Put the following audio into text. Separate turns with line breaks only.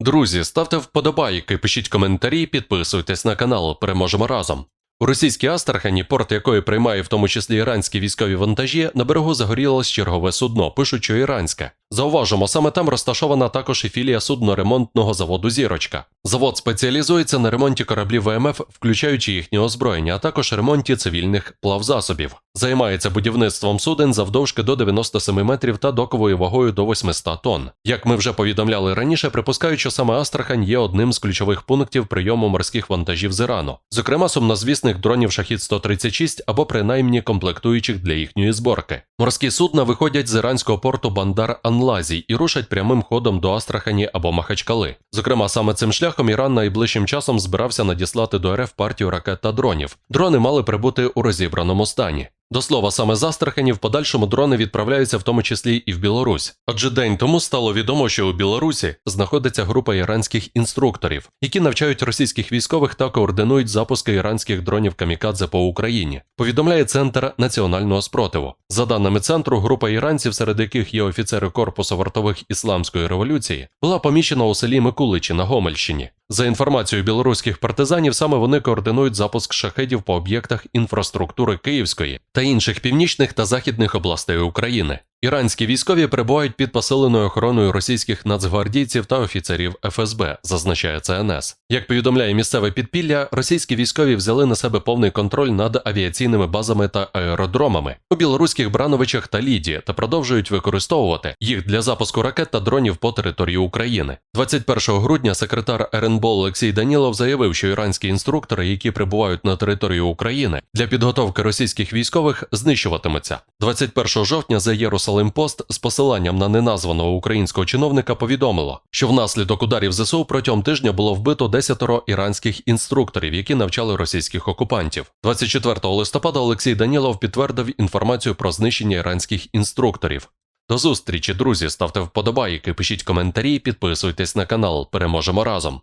Друзі, ставте вподобайки, пишіть коментарі, підписуйтесь на канал. Переможемо разом. У російській Астрахані, порт якої приймає в тому числі іранські військові вантажі, на берегу загорілось чергове судно, пишучо іранське. Зауважимо, саме там розташована також і філія судноремонтного заводу Зірочка. Завод спеціалізується на ремонті кораблів ВМФ, включаючи їхнє озброєння, а також ремонті цивільних плавзасобів. Займається будівництвом суден завдовжки до 97 метрів та доковою вагою до 800 тонн. Як ми вже повідомляли раніше, припускають, що саме Астрахань є одним з ключових пунктів прийому морських вантажів з Ірану, зокрема сумнозвісних дронів Шахід 136 або принаймні комплектуючих для їхньої зборки. Морські судна виходять з іранського порту Бандар Анлазій і рушать прямим ходом до Астрахані або Махачкали. Зокрема, саме цим шляхом Іран найближчим часом збирався надіслати до РФ партію ракет та дронів. Дрони мали прибути у розібраному стані. До слова, саме з Астрахані в подальшому дрони відправляються в тому числі і в Білорусь. Адже день тому стало відомо, що у Білорусі знаходиться група іранських інструкторів, які навчають російських військових та координують запуски іранських дронів камікадзе по Україні. Повідомляє центр національного спротиву. За даними центру, група іранців, серед яких є офіцери корпусу вартових ісламської революції, була помічена у селі Микуличі на Гомельщині. За інформацією білоруських партизанів, саме вони координують запуск шахедів по об'єктах інфраструктури Київської та інших північних та західних областей України. Іранські військові перебувають під посиленою охороною російських нацгвардійців та офіцерів ФСБ, зазначає ЦНС. Як повідомляє місцеве підпілля, російські військові взяли на себе повний контроль над авіаційними базами та аеродромами у білоруських Брановичах та Ліді та продовжують використовувати їх для запуску ракет та дронів по території України. 21 грудня секретар РНБО Олексій Данілов заявив, що іранські інструктори, які прибувають на територію України для підготовки російських військових, знищуватимуться. 21 жовтня за Єрусалим Пост з посиланням на неназваного українського чиновника повідомило, що внаслідок ударів ЗСУ протягом тижня було вбито 10 іранських інструкторів, які навчали російських окупантів. 24 листопада Олексій Данілов підтвердив інформацію про знищення іранських інструкторів. До зустрічі, друзі, ставте вподобайки, пишіть коментарі, підписуйтесь на канал. Переможемо разом.